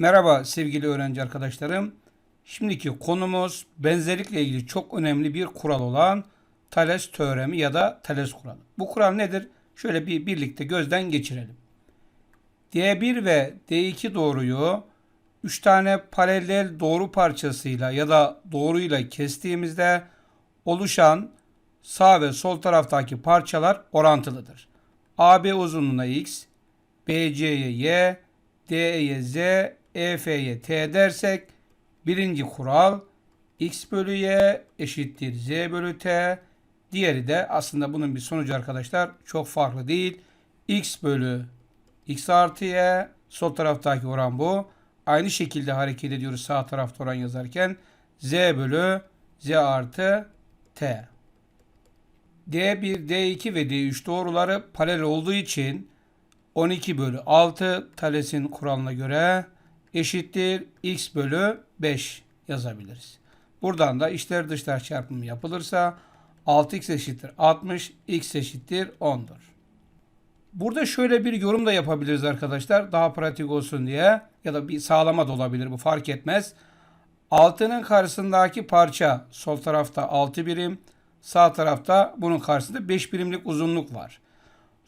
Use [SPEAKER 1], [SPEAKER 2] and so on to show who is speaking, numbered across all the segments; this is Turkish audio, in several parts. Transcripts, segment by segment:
[SPEAKER 1] Merhaba sevgili öğrenci arkadaşlarım. Şimdiki konumuz benzerlikle ilgili çok önemli bir kural olan Thales teoremi ya da Thales kuralı. Bu kural nedir? Şöyle bir birlikte gözden geçirelim. D1 ve D2 doğruyu 3 tane paralel doğru parçasıyla ya da doğruyla kestiğimizde oluşan sağ ve sol taraftaki parçalar orantılıdır. AB uzunluğuna x, BC'ye y, DE'ye z, EF'ye t dersek birinci kural x bölü y eşittir z bölü t. Diğeri de aslında bunun bir sonucu arkadaşlar çok farklı değil. x bölü x artı y sol taraftaki oran bu. Aynı şekilde hareket ediyoruz sağ tarafta oran yazarken. z bölü z artı t. D1, D2 ve D3 doğruları paralel olduğu için 12 bölü 6 Thales'in kuralına göre eşittir x bölü 5 yazabiliriz. Buradan da içler dışlar çarpımı yapılırsa 6x eşittir 60, x eşittir 10'dur. Burada şöyle bir yorum da yapabiliriz arkadaşlar. Daha pratik olsun diye ya da bir sağlama da olabilir bu fark etmez. 6'nın karşısındaki parça sol tarafta 6 birim, sağ tarafta bunun karşısında 5 birimlik uzunluk var.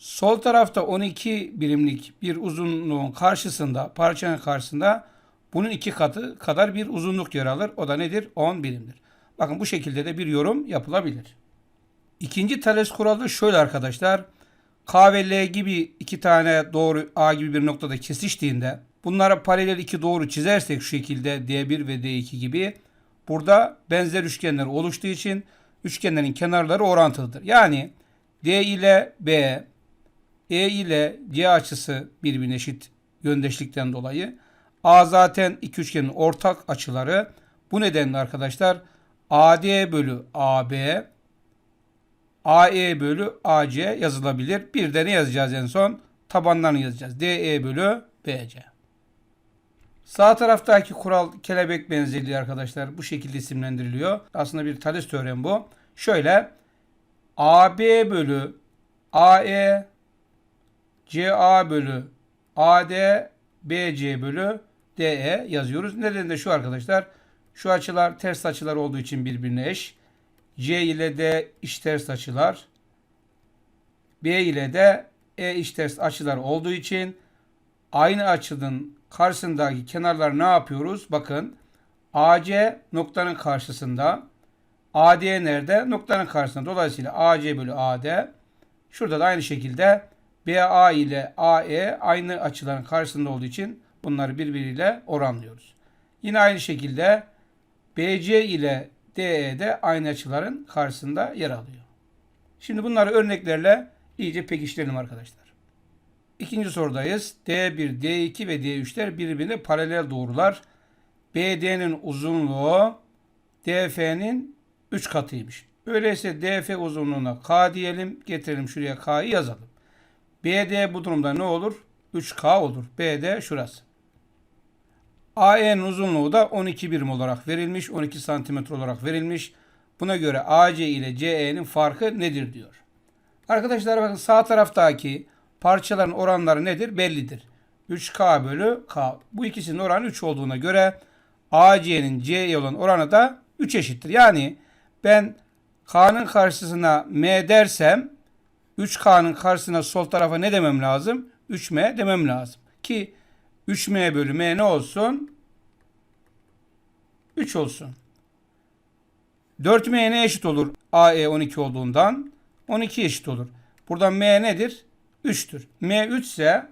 [SPEAKER 1] Sol tarafta 12 birimlik bir uzunluğun karşısında, parçanın karşısında bunun iki katı kadar bir uzunluk yer alır. O da nedir? 10 birimdir. Bakın bu şekilde de bir yorum yapılabilir. İkinci Thales kuralı şöyle arkadaşlar. K ve L gibi iki tane doğru A gibi bir noktada kesiştiğinde bunlara paralel iki doğru çizersek şu şekilde D1 ve D2 gibi burada benzer üçgenler oluştuğu için üçgenlerin kenarları orantılıdır. Yani D ile B, E ile C açısı birbirine eşit yöndeşlikten dolayı A zaten iki üçgenin ortak açıları. Bu nedenle arkadaşlar AD bölü AB AE bölü AC yazılabilir. Bir de ne yazacağız en son? Tabanlarını yazacağız. DE bölü BC. Sağ taraftaki kural kelebek benzerliği arkadaşlar bu şekilde isimlendiriliyor. Aslında bir Thales teoremi bu. Şöyle AB bölü AE CA bölü AD BC bölü DE yazıyoruz. Nedeni de şu arkadaşlar. Şu açılar ters açılar olduğu için birbirine eş. C ile D iç ters açılar. B ile de E iç ters açılar olduğu için aynı açının karşısındaki kenarlar ne yapıyoruz? Bakın AC noktanın karşısında. AD nerede? Noktanın karşısında. Dolayısıyla AC bölü AD. Şurada da aynı şekilde BA ile AE aynı açıların karşısında olduğu için bunları birbiriyle oranlıyoruz. Yine aynı şekilde BC ile DE de aynı açıların karşısında yer alıyor. Şimdi bunları örneklerle iyice pekiştirelim arkadaşlar. İkinci sorudayız. D1, D2 ve D3'ler birbirine paralel doğrular. BD'nin uzunluğu DF'nin 3 katıymış. Öyleyse DF uzunluğuna K diyelim. Getirelim şuraya K'yı yazalım. BD bu durumda ne olur? 3K olur. BD şurası. AE'nin uzunluğu da 12 birim olarak verilmiş. 12 santimetre olarak verilmiş. Buna göre AC ile CE'nin farkı nedir diyor. Arkadaşlar bakın sağ taraftaki parçaların oranları nedir? Bellidir. 3K bölü K. Bu ikisinin oranı 3 olduğuna göre AC'nin CE olan oranı da 3 eşittir. Yani ben K'nın karşısına M dersem 3K'nın karşısına sol tarafa ne demem lazım? 3M demem lazım. Ki 3M bölü M ne olsun? 3 olsun. 4M ne eşit olur? AE 12 olduğundan 12 eşit olur. Buradan M nedir? 3'tür. M 3 ise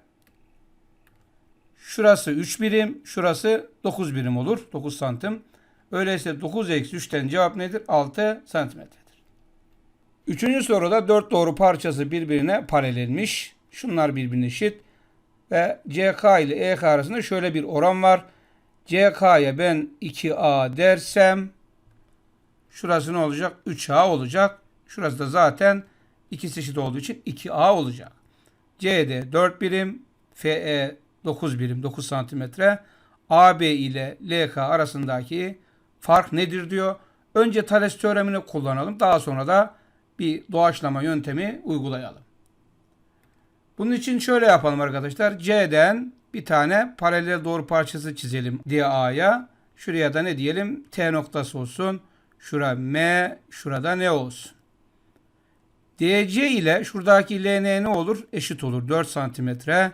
[SPEAKER 1] şurası 3 birim, şurası 9 birim olur. 9 santim. Öyleyse 9 eksi 3'ten cevap nedir? 6 santimetredir. Üçüncü soruda 4 doğru parçası birbirine paralelmiş. Şunlar birbirine eşit. Ve CK ile EK arasında şöyle bir oran var. CK'ya ben 2A dersem şurası ne olacak? 3A olacak. Şurası da zaten ikisi eşit olduğu için 2A olacak. CD 4 birim, FE 9 birim, 9 santimetre. AB ile LK arasındaki fark nedir diyor. Önce Thales teoremini kullanalım. Daha sonra da bir doğaçlama yöntemi uygulayalım. Bunun için şöyle yapalım arkadaşlar. C'den bir tane paralel doğru parçası çizelim DA'ya. Şuraya da ne diyelim? T noktası olsun. Şura M, şurada ne olsun? DC ile şuradaki LN ne olur? Eşit olur. 4 santimetre.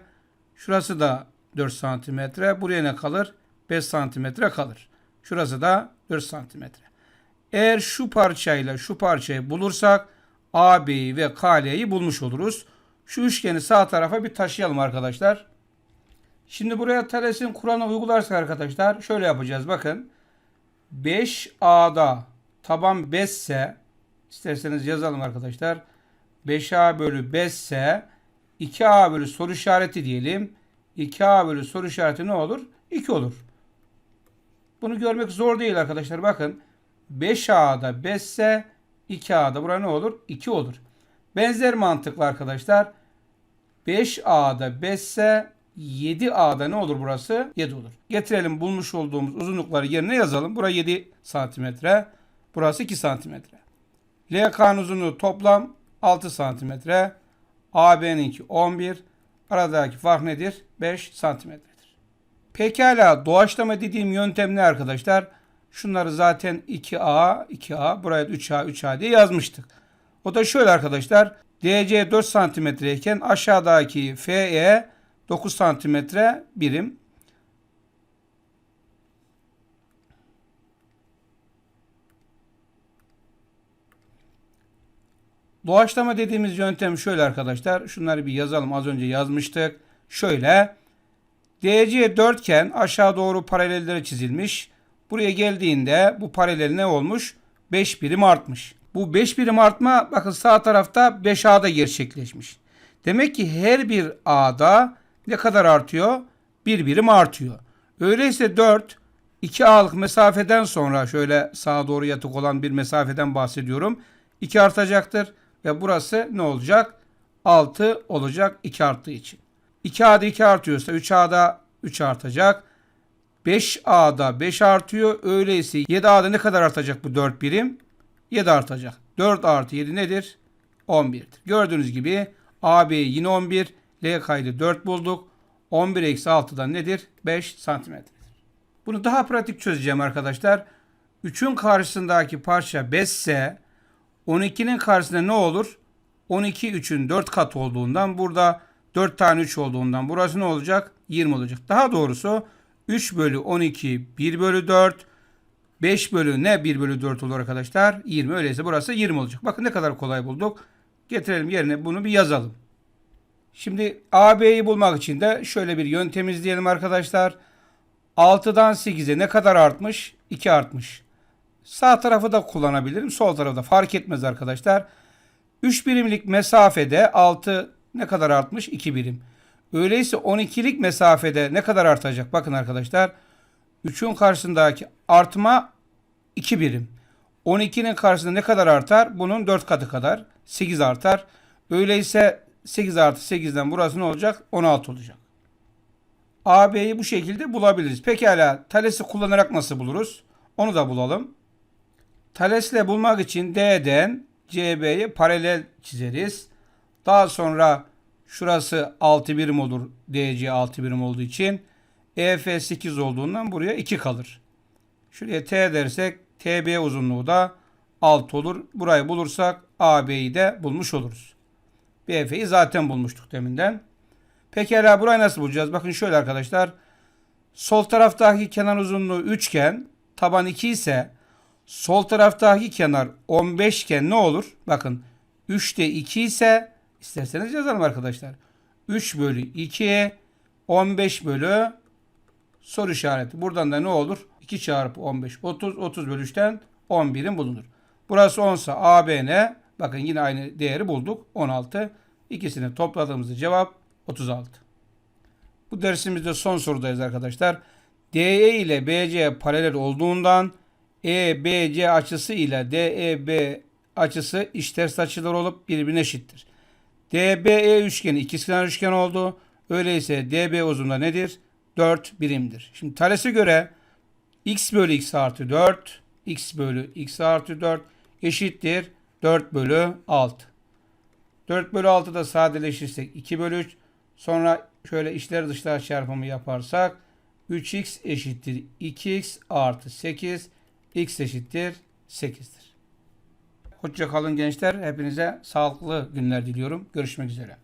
[SPEAKER 1] Şurası da 4 santimetre. Buraya ne kalır? 5 santimetre kalır. Şurası da 4 santimetre. Eğer şu parçayla şu parçayı bulursak AB'yi ve KL'yi bulmuş oluruz. Şu üçgeni sağ tarafa bir taşıyalım arkadaşlar. Şimdi buraya Thales'in kuralını uygularsak arkadaşlar şöyle yapacağız. Bakın 5A'da taban 5 ise isterseniz yazalım arkadaşlar. 5A bölü 5 ise 2A bölü soru işareti diyelim. 2A bölü soru işareti ne olur? 2 olur. Bunu görmek zor değil arkadaşlar. Bakın 5A'da 5 ise 2A'da bura ne olur? 2 olur. Benzer mantıklı arkadaşlar. 5A'da 5 ise 7A'da ne olur burası? 7 olur. Getirelim bulmuş olduğumuz uzunlukları yerine yazalım. Bura 7 santimetre. Burası 2 santimetre. LK'nın uzunluğu toplam 6 santimetre. AB'ninki 11. Aradaki fark nedir? 5 santimetredir. Pekala doğaçlama dediğim yöntem ne arkadaşlar? Şunları zaten 2A, 2A, buraya da 3A, 3A diye yazmıştık. O da şöyle arkadaşlar. DC 4 santimetreyken aşağıdaki FE 9 santimetre birim. Doğaçlama dediğimiz yöntem şöyle arkadaşlar. Şunları bir yazalım. Az önce yazmıştık. Şöyle. DC dörtgen aşağı doğru paralellere çizilmiş. Buraya geldiğinde bu paralel ne olmuş? 5 birim artmış. Bu 5 birim artma bakın sağ tarafta 5A'da gerçekleşmiş. Demek ki her bir A'da ne kadar artıyor? Bir birim artıyor. Öyleyse 4 2A'lık mesafeden sonra şöyle sağa doğru yatık olan bir mesafeden bahsediyorum. 2 artacaktır ve burası ne olacak? 6 olacak 2 arttığı için. 2A'da 2 artıyorsa 3A'da 3 artacak. 5A'da 5 artıyor. Öyleyse 7A'da ne kadar artacak bu 4 birim? 7 artacak. 4 artı 7 nedir? 11'dir. Gördüğünüz gibi AB yine 11. L kaydı 4 bulduk. 11 eksi 6'dan nedir? 5 santimetredir. Bunu daha pratik çözeceğim arkadaşlar. 3'ün karşısındaki parça 5 ise 12'nin karşısında ne olur? 12 3'ün 4 kat olduğundan burada 4 tane 3 olduğundan burası ne olacak? 20 olacak. Daha doğrusu 3 bölü 12 1 bölü 4 5 bölü ne 1 bölü 4 olur arkadaşlar? 20. Öyleyse burası 20 olacak. Bakın ne kadar kolay bulduk. Getirelim yerine bunu bir yazalım. Şimdi AB'yi bulmak için de şöyle bir yöntem izleyelim arkadaşlar. 6'dan 8'e ne kadar artmış? 2 artmış. Sağ tarafı da kullanabilirim. Sol tarafı da fark etmez arkadaşlar. 3 birimlik mesafede 6 ne kadar artmış? 2 birim. Öyleyse 12'lik mesafede ne kadar artacak? Bakın arkadaşlar. 3'ün karşısındaki artma 2 birim. 12'nin karşısında ne kadar artar? Bunun 4 katı kadar. 8 artar. Öyleyse 8 artı 8'den burası ne olacak? 16 olacak. AB'yi bu şekilde bulabiliriz. Pekala Thales'i kullanarak nasıl buluruz? Onu da bulalım. Thales'le bulmak için D'den CB'ye paralel çizeriz. Daha sonra şurası 6 birim olur. DC 6 birim olduğu için. EF 8 olduğundan buraya 2 kalır. Şuraya T dersek TB uzunluğu da 6 olur. Burayı bulursak AB'yi de bulmuş oluruz. BF'yi zaten bulmuştuk deminden. Pekala burayı nasıl bulacağız? Bakın şöyle arkadaşlar. Sol taraftaki kenar uzunluğu 3 iken taban 2 ise sol taraftaki kenar 15 iken ne olur? Bakın 3'te 2 ise isterseniz yazalım arkadaşlar. 3 bölü 2 15 bölü soru işareti. Buradan da ne olur? 2 çarpı 15 30 30 bölü 3'ten 11'in bulunur. Burası 10 ise AB ne? Bakın yine aynı değeri bulduk. 16. İkisini topladığımızda cevap 36. Bu dersimizde son sorudayız arkadaşlar. DE ile BC paralel olduğundan EBC açısı ile DEB açısı işters açılar olup birbirine eşittir. DBE üçgeni ikizkenar üçgen oldu. Öyleyse DB uzunluğu nedir? 4 birimdir. Şimdi Thales'e göre x bölü x artı 4 x bölü x artı 4 eşittir 4 bölü 6. 4 bölü 6 da sadeleşirsek 2 bölü 3. Sonra Şöyle içler dışlar çarpımı yaparsak 3x eşittir 2x artı 8 x eşittir 8'dir. Hoşça kalın gençler. Hepinize sağlıklı günler diliyorum. Görüşmek üzere.